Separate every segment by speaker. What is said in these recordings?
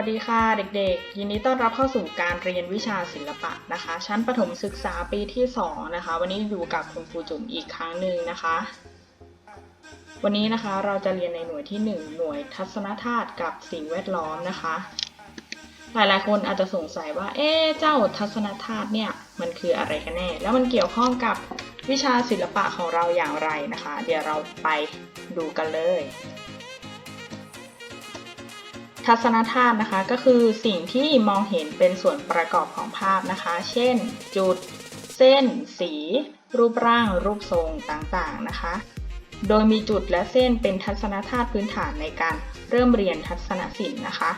Speaker 1: วัสดีค่ะเด็กๆ ยินดีต้อนรับเข้าสู่การเรียนวิชาศิลปะนะคะ ชั้นประถมศึกษาปีที่ 2 นะคะ วันนี้อยู่กับคุณครูจุ๋มอีกครั้งหนึ่งนะคะ วันนี้นะคะเราจะเรียนในหน่วยที่ 1 หน่วยทัศนธาตุกับสิ่งแวดล้อมนะคะ หลายๆ คนอาจจะสงสัยว่า เอ๊เจ้าทัศนธาตุเนี่ยมันคืออะไรกันแน่ แล้วมันเกี่ยวข้องกับวิชาศิลปะของเราอย่างไรนะคะ เดี๋ยวเราไปดูกันเลย ทัศนธาตุนะคะ ก็คือสิ่งที่มองเห็นเป็นส่วนประกอบของภาพนะคะ เช่น จุด เส้น สี รูปร่าง รูปทรงต่างๆนะคะ โดยมีจุดและเส้นเป็นทัศนธาตุพื้นฐานในการเริ่มเรียนทัศนศิลป์นะคะ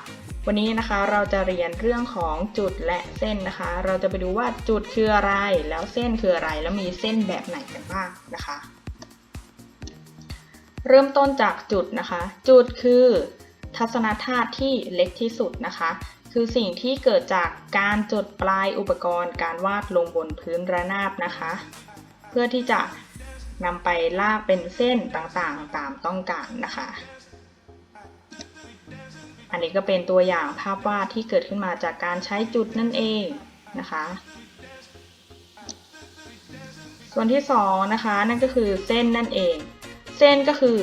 Speaker 1: วันนี้นะคะเราจะเรียนเรื่องของจุดและเส้นนะคะ เราจะไปดูว่าจุดคืออะไร แล้วเส้นคืออะไร แล้วมีเส้นแบบไหนกันบ้างนะคะ เริ่มต้นจากจุดนะคะ จุดคือ ทัศนธาตุที่เล็กที่สุดนะคะ คือสิ่งที่เกิดจากการจดปลายอุปกรณ์ การวาดลงบนพื้นระนาบนะคะ เพื่อที่จะนำไปลากเป็นเส้นต่างๆ ตามต้องการนะคะ อันนี้ก็เป็นตัวอย่างภาพวาดที่เกิดขึ้นมาจากการใช้จุดนั่นเองนะคะ ส่วนที่สองนะคะนั่นก็คือเส้นนั่นเอง เส้นก็คือ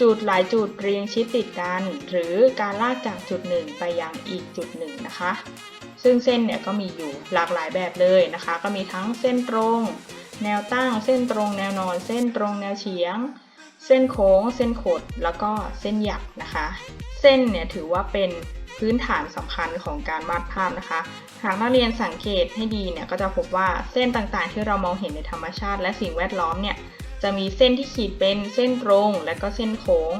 Speaker 1: จุดหลายจุดเรียงชิดติดกัน หรือการลากจากจุดหนึ่งไปยังอีกจุดหนึ่งนะคะ ซึ่งเส้นเนี่ยก็มีอยู่หลากหลายแบบเลยนะคะ ก็มีทั้งเส้นตรง แนวตั้ง เส้นตรงแนวนอน เส้นตรงแนวเฉียง เส้นโค้ง เส้นขด แล้วก็เส้นหยักนะคะ เส้นเนี่ยถือว่าเป็นพื้นฐานสำคัญของการวาดภาพนะคะ หากนักเรียนสังเกตให้ดีเนี่ยก็จะพบว่าเส้นต่างๆ ที่เรามองเห็นในธรรมชาติ และสิ่งแวดล้อมเนี่ย จะมีเส้นที่ขีดเป็นเส้นตรงและก็เส้นโค้ง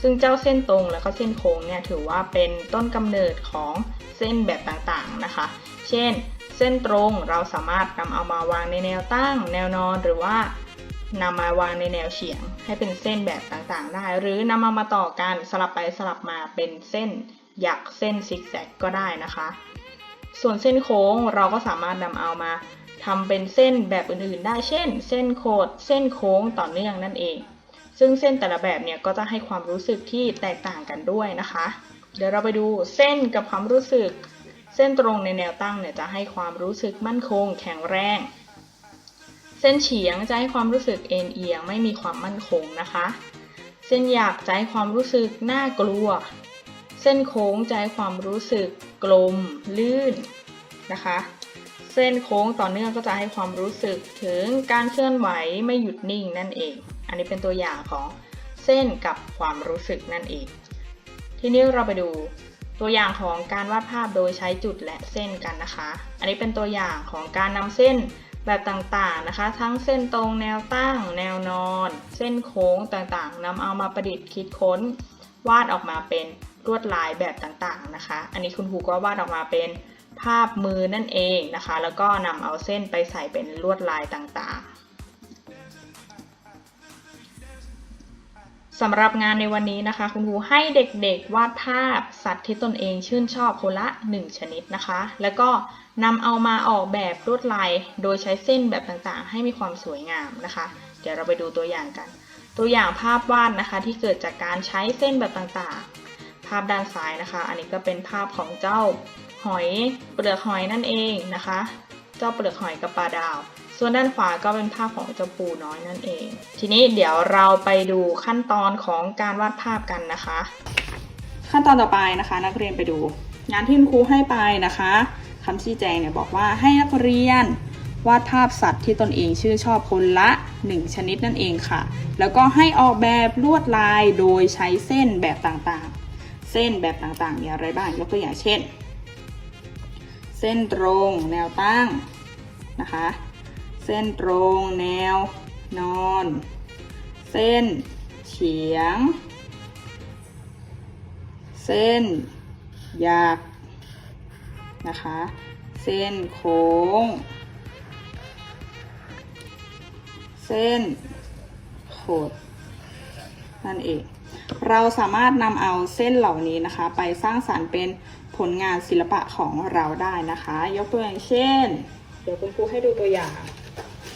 Speaker 1: ซึ่งเจ้าเส้นตรงและก็เส้นโค้งเนี่ยถือว่าเป็นต้นกำเนิดของเส้นแบบต่างๆนะคะ เช่น เส้นตรงเราสามารถนำเอามาวางในแนวตั้ง แนวนอนหรือว่านำมาวางในแนวเฉียง ให้เป็นเส้นแบบต่างๆ ได้ หรือนำมามาต่อกันสลับไปสลับมาเป็นเส้นหยักเส้นซิกแซกก็ได้นะคะ ส่วนเส้นโค้งเราก็สามารถนำเอามา ทำเป็นเส้นแบบอื่นๆ ได้เช่น เส้นโคดเส้นโค้งต่อเนื่องนั่นเอง ซึ่งเส้นแต่ละแบบเนี่ยก็จะให้ความรู้สึกที่แตกต่างกันด้วยนะคะ เดี๋ยวเราไปดูเส้นกับความรู้สึก เส้นตรงในแนวตั้งเนี่ยจะให้ความรู้สึกมั่นคง แข็งแรง เส้นเฉียงจะให้ความรู้สึกเอ็นเอียงไม่มีความมั่นคงนะคะ เส้นหยักจะให้ความรู้สึกน่ากลัว เส้นโค้งจะให้ความรู้สึกกลมลื่นนะคะ เส้นโค้งต่อเนื่องก็จะให้ความรู้สึกถึงการเคลื่อนไหวไม่หยุดนิ่งนั่นเอง อันนี้เป็นตัวอย่างของเส้นกับความรู้สึกนั่นเอง ทีนี้เราไปดูตัวอย่างของการวาดภาพโดยใช้จุดและเส้นกันนะคะ อันนี้เป็นตัวอย่างของการนำเส้นแบบต่างๆนะคะ ทั้งเส้นตรงแนวตั้ง แนวนอน เส้นโค้งต่างๆนำเอามาประดิษฐ์คิดค้น วาดออกมาเป็นลวดลายแบบต่างๆนะคะ อันนี้คุณครูก็วาดออกมาเป็น ภาพมือนั่นเองนะคะ แล้วก็นำเอาเส้นไปใส่เป็นลวดลายต่างๆสำหรับงานในวันนี้นะคะ คุณครูให้เด็กๆวาดภาพสัตว์ที่ตนเองชื่นชอบคนละ 1 ชนิดนะคะ แล้วก็นำเอามาออกแบบลวดลายโดยใช้เส้นแบบต่างๆ ให้มีความสวยงามนะคะ เดี๋ยวเราไปดูตัวอย่างกัน ตัวอย่างภาพวาดนะคะที่เกิดจากการใช้เส้นแบบต่างๆ ภาพด้านซ้ายนะคะ อันนี้ก็เป็นภาพของเจ้า หอยเปลือกหอยนั่นเองนะคะ เจ้าเปลือกหอยกับปลาดาว ส่วนด้านขวาก็เป็นภาพของเจ้าปูน้อยนั่นเอง ทีนี้เดี๋ยวเราไปดูขั้นตอนของการวาดภาพกันนะคะ ขั้นตอนต่อไปนะคะ นักเรียนไปดู งานที่คุณครูให้ไปนะคะคำชี้แจงเนี่ยบอกว่าให้นักเรียนวาดภาพสัตว์ที่ตนเองชื่นชอบคนละ 1 ชนิดนั่นเองค่ะ แล้วก็ให้ออกแบบลวดลายโดยใช้เส้นแบบต่างๆ เส้นแบบต่างๆมีอะไรบ้างยกตัวอย่างเช่น ส้นตรงแนวตั้งนะคะ เส้นตรงแนวนอน เส้นเฉียง เส้นหยักนะคะ เส้นโค้ง เส้นขดนั่นเอง เราสามารถนำเอาเส้นเหล่านี้นะคะ ไปสร้างสารรค์เป็น ผลงานศิลปะของเราได้นะคะ ยกตัวอย่างเช่น เดี๋ยวคุณครูให้ดูตัวอย่าง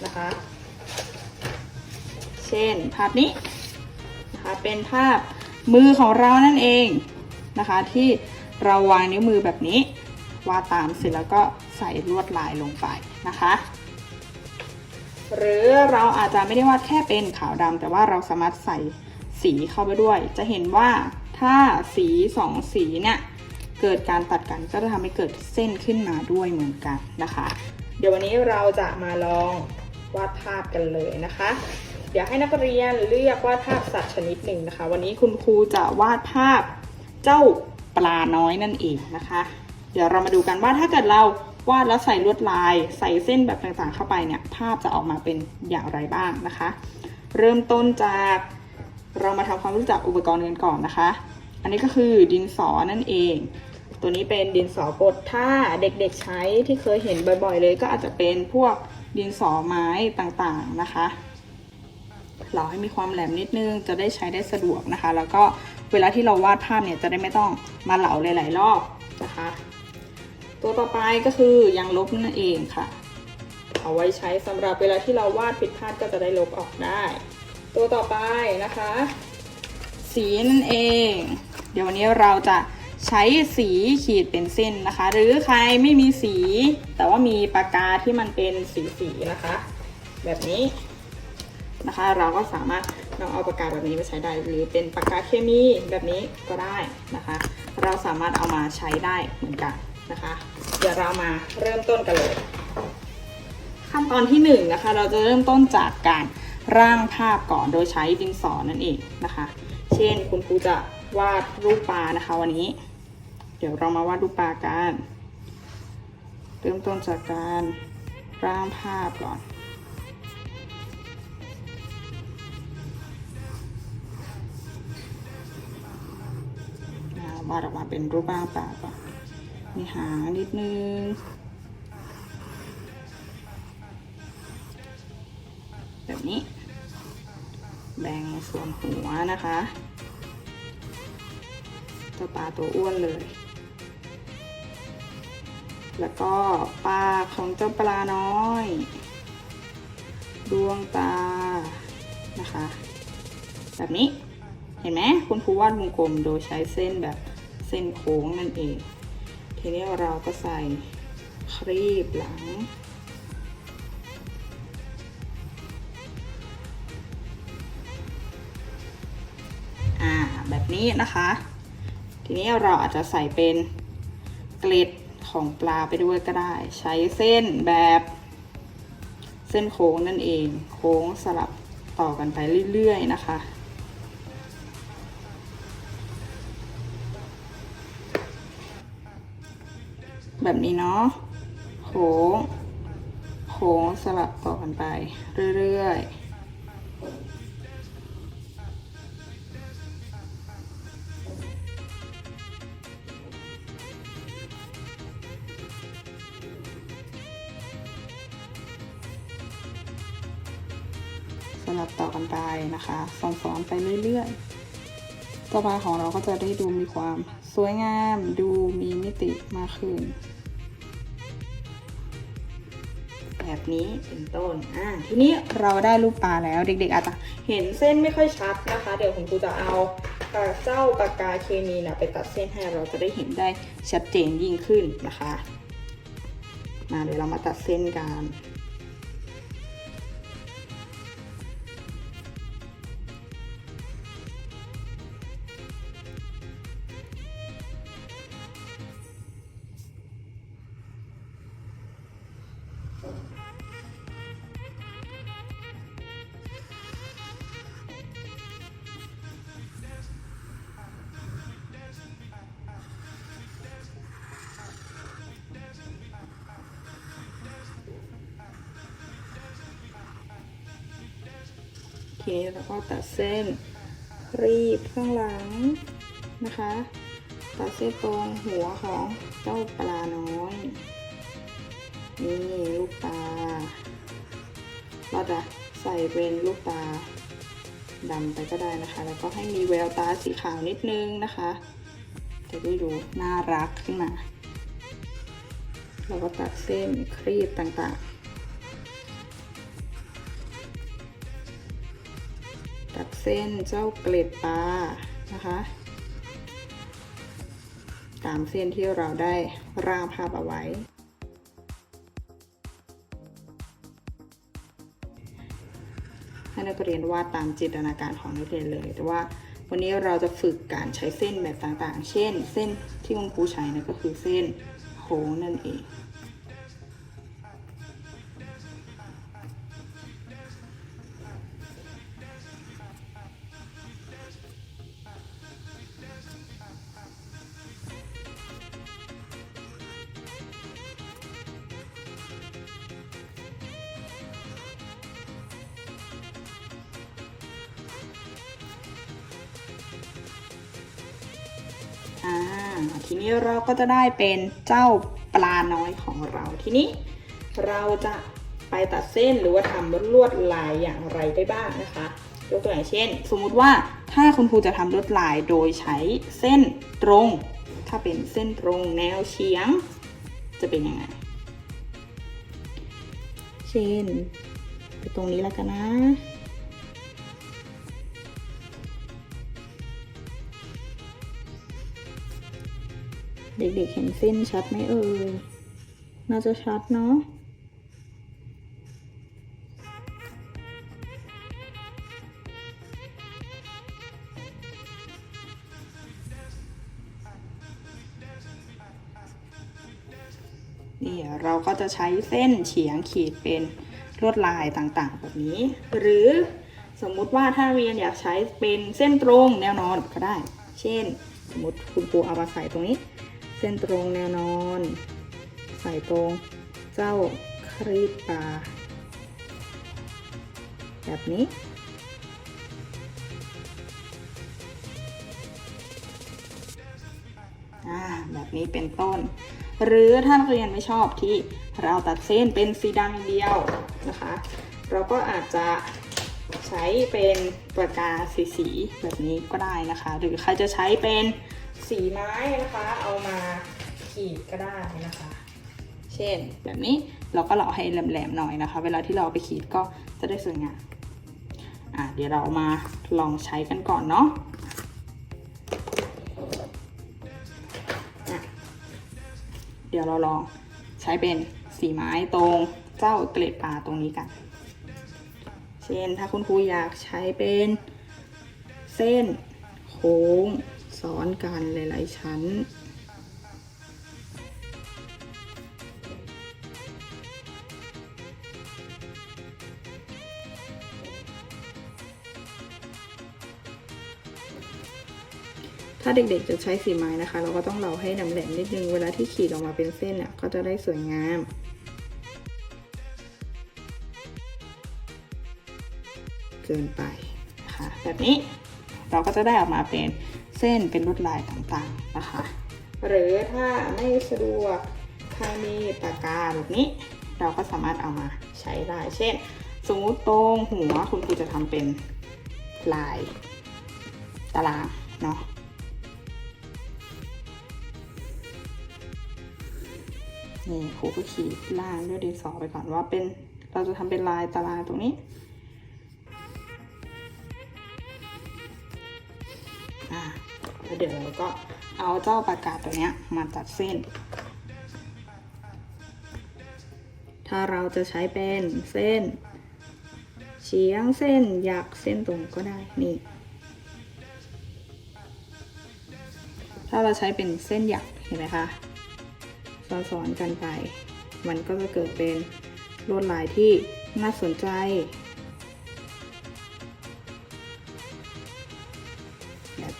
Speaker 1: นะคะ เช่นภาพนี้นะคะเป็นภาพมือของเรานั่นเองนะคะ ที่เราวางนิ้วมือแบบนี้วาดตามเสร็จแล้วก็ใส่ลวดลายลงไปนะคะ หรือเราอาจจะไม่ได้วาดแค่เป็นขาวดำแต่ว่าเราสามารถใส่สีเข้าไปด้วย จะเห็นว่าถ้าสีสองสีเนี่ย เกิดการตัดกันก็จะทำให้เกิดเส้นขึ้นมาด้วยเหมือนกันนะคะ เดี๋ยววันนี้เราจะมาลองวาดภาพกันเลยนะคะ เดี๋ยวให้นักเรียนเลือกวาดภาพสัตว์ชนิดหนึ่งนะคะ วันนี้คุณครูจะวาดภาพเจ้าปลาน้อยนั่นเองนะคะ เดี๋ยวเรามาดูกันว่าถ้าเกิดเราวาดแล้วใส่ลวดลาย ใส่เส้นแบบต่างๆเข้าไปเนี่ยภาพจะออกมาเป็นอย่างไรบ้างนะคะ เริ่มต้นจากเรามาทำความรู้จักอุปกรณ์กันก่อนนะคะ อันนี้ก็คือดินสอนั่นเอง ตัวนี้เป็นดินสอกดถ้าเด็กๆใช้ที่เคยเห็นบ่อยๆเลย ก็อาจจะเป็นพวกดินสอไม้ต่างๆนะคะเราให้มีความแหลมนิดนึงจะได้ใช้ได้สะดวกนะคะ แล้วก็เวลาที่เราวาดภาพเนี่ยจะได้ไม่ต้องมาเหลาหลายๆรอบนะคะ ตัวต่อไปก็คือยางลบนั่นเองค่ะ เอาไว้ใช้สำหรับเวลาที่เราวาดผิดพลาดก็จะได้ลบออกได้ ตัวต่อไปนะคะ สีนั่นเอง เดี๋ยววันนี้เราจะ ใช้สีขีดเป็นเส้นนะคะ หรือใครไม่มีสี แต่ว่ามีปากกาที่มันเป็นสีสีๆนะคะ แบบนี้นะคะ เราก็สามารถนำเอาปากกาแบบนี้ไปใช้ได้ หรือเป็นปากกาเคมีแบบนี้ก็ได้นะคะ เราสามารถเอามาใช้ได้เหมือนกันนะคะ เดี๋ยวเรามาเริ่มต้นกันเลยขั้นตอนที่1นงนะคะเราจะเริ่มต้นจากการร่างภาพก่อนโดยใช้ดินสอนั่นเองนะคะ เช่นคุณครูจะวาดรูปปลานะคะวันนี้ เดี๋ยวเรามาวาดรูปปลากัน เริ่มต้นจากการร่างภาพก่อนอ่าวาดออกมาเป็นรูปร่างปลาก่อนมีหางนิดนึงแบบนี้ แบ่งส่วนหัวนะคะเจ้าปลาตัวอ้วนเลย แล้วก็ปากของเจ้าปลาน้อย ดวงตานะคะ แบบนี้เห็นไหมคุณครูวาดวงกลมโดยใช้เส้นแบบเส้นโค้งนั่นเอง ทีนี้เราก็ใส่ครีบหลัง อ่าแบบนี้นะคะ ทีนี้เราอาจจะใส่เป็นเกล็ด ของปลาไปด้วยก็ได้ ใช้เส้นแบบเส้นโค้งนั่นเอง โค้งสลับต่อกันไปเรื่อยๆนะคะ แบบนี้เนาะโค้งโค้งสลับต่อกันไปเรื่อยๆ ไปนะคะซ้อนๆไปเรื่อยๆต่อไปของเราก็จะได้ดูมีความสวยงาม ดูมีมิติมากขึ้น แบบนี้เป็นต้นอ่าทีนี้เราได้รูปปลาแล้วเด็กๆอาจจะเห็นเส้นไม่ค่อยชัดนะคะ เดี๋ยวคุณครูจะเอาปากเจ้าปากกาเคมีนะไปตัดเส้นให้เราจะได้เห็นได้ชัดเจนยิ่งขึ้นนะคะมาเดี๋ยวเรามาตัดเส้นกัน ทีนี้เราก็ตัดเส้นรีบข้างหลังนะคะ ตัดเส้นตรงหัวของเจ้าปลาน้อย นี่ลูกตาเราจะใส่เป็นลูกตาดำไปก็ได้นะคะ แล้วก็ให้มีแววตาสีขาวนิดนึงนะคะ จะได้ดูน่ารักขึ้นมา เราก็ตัดเส้นครีบต่างๆ เส้นเจ้าเกล็ดปลานะคะ ตา
Speaker 2: มเส้นที่เราได้ร่างภาพเอาไว้ ให้นักเรียนวาดตามจินตนาการของนักเรียนเลย แต่ว่าวันนี้เราจะฝึกการใช้เส้นแบบต่างๆ เช่น เส้นที่คุณครูใช้นะก็คือเส้นโค้งนั่นเอง เราก็จะได้เป็นเจ้าปลาน้อยของเราทีนี้ เราจะไปตัดเส้นหรือว่าทำลวดลายอย่างไรได้บ้างนะคะยกตัวอย่างเช่น สมมุติว่าถ้าคุณครูจะทำลวดลายโดยใช้เส้นตรง ถ้าเป็นเส้นตรงแนวเฉียง จะเป็นยังไง เช่นไปตรงนี้แล้วกันนะ เด็กๆเห็นเส้นชัดไหมเอ่ย น่าจะชัดเนาะนี่เราก็จะใช้เส้นเฉียงขีดเป็นลวดลายต่างๆ แบบนี้ หรือสมมุติว่าถ้าเรียนอยากใช้เป็นเส้นตรงแนวนอนก็ได้ เช่น สมมติคุณครูเอามาใส่ตรงนี้ เส้นตรงแนวนอน ใส่ตรงเจ้าครีบปลาแบบนี้อ่าแบบนี้เป็นต้น หรือถ้านักเรียนไม่ชอบที่เราตัดเส้นเป็นสีดำเดียวนะคะ เราก็อาจจะใช้เป็นปากกาสีสีแบบนี้ก็ได้นะคะ หรือใครจะใช้เป็น สีไม้นะคะ เอามาขีดก็ได้นะคะ เช่นแบบนี้เราก็เลาะให้แหลมๆหน่อยนะคะ เวลาที่เราไปขีดก็จะได้สวยงามอะเดี๋ยวเรามาลองใช้กันก่อนเนาะเดี๋ยวเราลองใช้เป็นสีไม้ตรงเจ้าเกล็ดปลาตรงนี้กัน เช่นถ้าคุณครูอยากใช้เป็นเส้นโค้ง ซ้อนกันหลาย ๆ ชั้น ถ้าเด็ก ๆ จะใช้สีไม้นะคะ เราก็ต้องเราให้นำแหลมนิดนึง เวลาที่ขีดออกมาเป็นเส้นอะก็จะได้สวยงามเกินไปนะคะแบบนี้เราก็จะได้ออกมาเป็น เส้นเป็นลวดลายต่างๆนะคะ หรือถ้าไม่สะดวกใครมีปากกาแบบนี้ เราก็สามารถเอามาใช้ได้ เช่น สมมติตรงหัวคุณครูจะทำเป็นลายตารางเนาะนี่ครูก็ขีดล่างด้วยดินสอไปก่อนว่าเป็นเราจะทำเป็นลายตารางตรงนี้ แล้วเดี๋ยวเราก็เอาเจ้าปากกาตัวเนี้ยมาตัดเส้น ถ้าเราจะใช้เป็นเส้นเฉียงเส้นหยักเส้นตรงก็ได้นี่ ถ้าเราใช้เป็นเส้นหยักเห็นไหมคะซ้อนๆกันไป มันก็จะเกิดเป็นลวดลายที่น่าสนใจ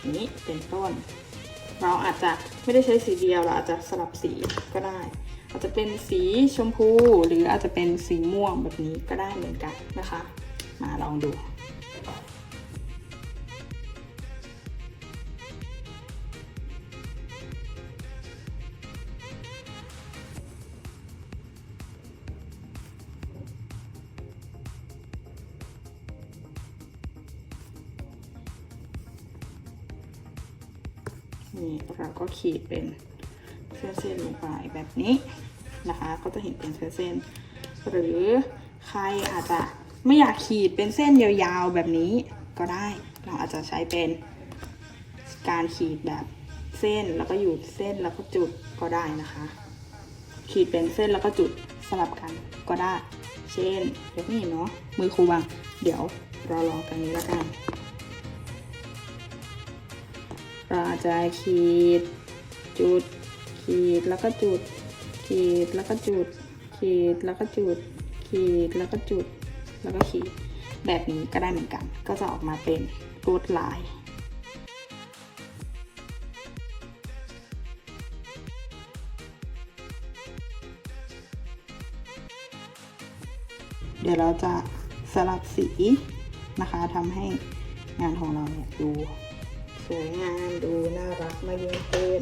Speaker 2: นี้เป็นต้น เราอาจจะไม่ได้ใช้สีเดียวเราอาจจะสลับสีก็ได้ อาจจะเป็นสีชมพูหรืออาจจะเป็นสีม่วงแบบนี้ก็ได้เหมือนกันนะคะ มาลองดู ก็ขีดเป็นเส้นๆลงไปแบบนี้นะคะ ก็จะเห็นเป็นเส้นๆหรือใครอาจจะไม่อยากขีดเป็นเส้นยาวๆแบบนี้ก็ได้ เราอาจจะใช้เป็นการขีดแบบเส้นแล้วก็หยุดเส้นแล้วก็จุดก็ได้นะคะ ขีดเป็นเส้นแล้วก็จุดสลับกันก็ได้ เช่นเดี๋ยวไม่เนาะมือครูวางเดี๋ยวเราลองตรงนี้แล้วกัน เราจะขีด จุด ขีดแล้วก็จุด ขีดแล้วก็จุด ขีดแล้วก็จุด ขีดแล้วก็จุด แล้วก็ขีด แบบนี้ก็ได้เหมือนกัน ก็จะออกมาเป็นลวดลายเดี๋ยวเราจะสลับสีนะคะทำให้งานของเราเนี่ยดู สวยงามดูน่ารักมากยิ่งขึ้น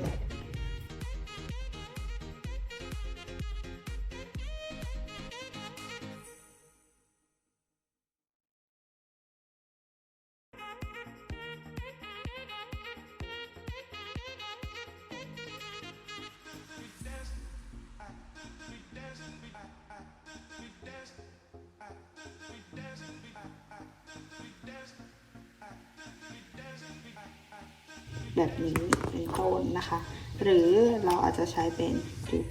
Speaker 2: แบบนี้เป็นต้นนะคะ หรือเราอาจจะใช้เป็นจุด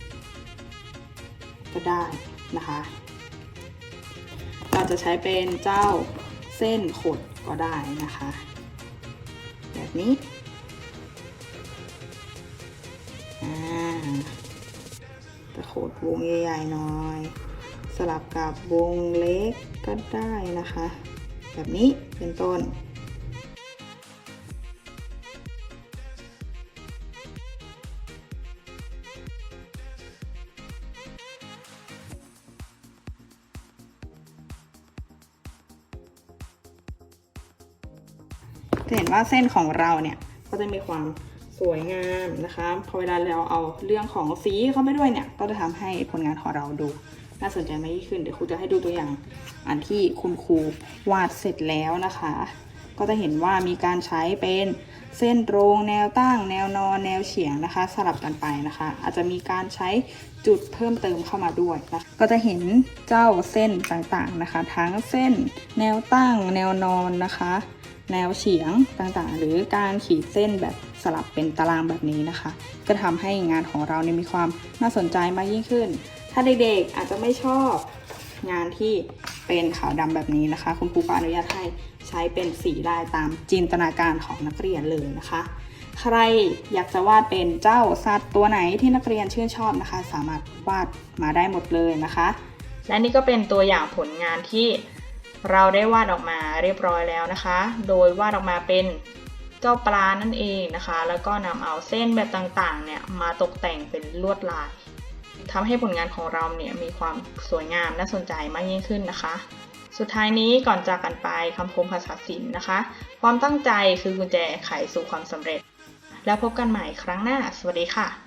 Speaker 2: ก็ได้นะคะ เราจะใช้เป็นเจ้าเส้นขดก็ได้นะคะ แบบนี้อ่าจะขดวงใหญ่ๆหน่อย สลับกับวงเล็กก็ได้นะคะ แบบนี้เป็นต้น จะเห็นว่าเส้นของเราเนี่ยก็จะมีความสวยงามนะคะพอเวลาเราเอาเรื่องของสีเข้าไปด้วยเนี่ยก็จะทำให้ผลงานของเราดูน่าสนใจมากยิ่งขึ้นเดี๋ยวครูจะให้ดูตัวอย่างอันที่คุณครูวาดเสร็จแล้วนะคะ ก็จะเห็นว่ามีการใช้เป็นเส้นตรงแนวตั้ง แนวนอนแนวเฉียงนะคะ สลับกันไปนะคะ อาจจะมีการใช้จุดเพิ่มเติมเข้ามาด้วยนะก็จะเห็นเจ้าเส้นต่างๆนะคะ ทั้งเส้นแนวตั้ง แนวนอนนะคะ แนวเฉียงต่างๆ หรือการขีดเส้นแบบสลับเป็นตารางแบบนี้นะคะ ก็ทำให้งานของเราเนี่ยมีความน่าสนใจมากยิ่งขึ้น ถ้าเด็กๆอาจจะไม่ชอบงานที่เป็นขาวดำแบบนี้นะคะ คุณครูก็อนุญาตให้ใช้เป็นสีลายตามจินตนาการของนักเรียนเลยนะคะ ใครอยากจะวาดเป็นเจ้าสัตว์ตัวไหนที่นักเรียนชื่นชอบนะคะ สามารถวาดมาได้หมดเลยนะคะ
Speaker 1: และนี่ก็เป็นตัวอย่างผลงานที่ เราได้วาดออกมาเรียบร้อยแล้วนะคะ โดยวาดออกมาเป็นเจ้าปลานั่นเองนะคะ แล้วก็นำเอาเส้นแบบต่างๆเนี่ยมาตกแต่งเป็นลวดลายทำให้ผลงานของเราเนี่ยมีความสวยงามน่าสนใจมากยิ่งขึ้นนะคะ สุดท้ายนี้ก่อนจากกันไปคำคมภาษาศิลป์นะคะ ความตั้งใจคือกุญแจไขสู่ความสำเร็จ แล้วพบกันใหม่ครั้งหน้า สวัสดีค่ะ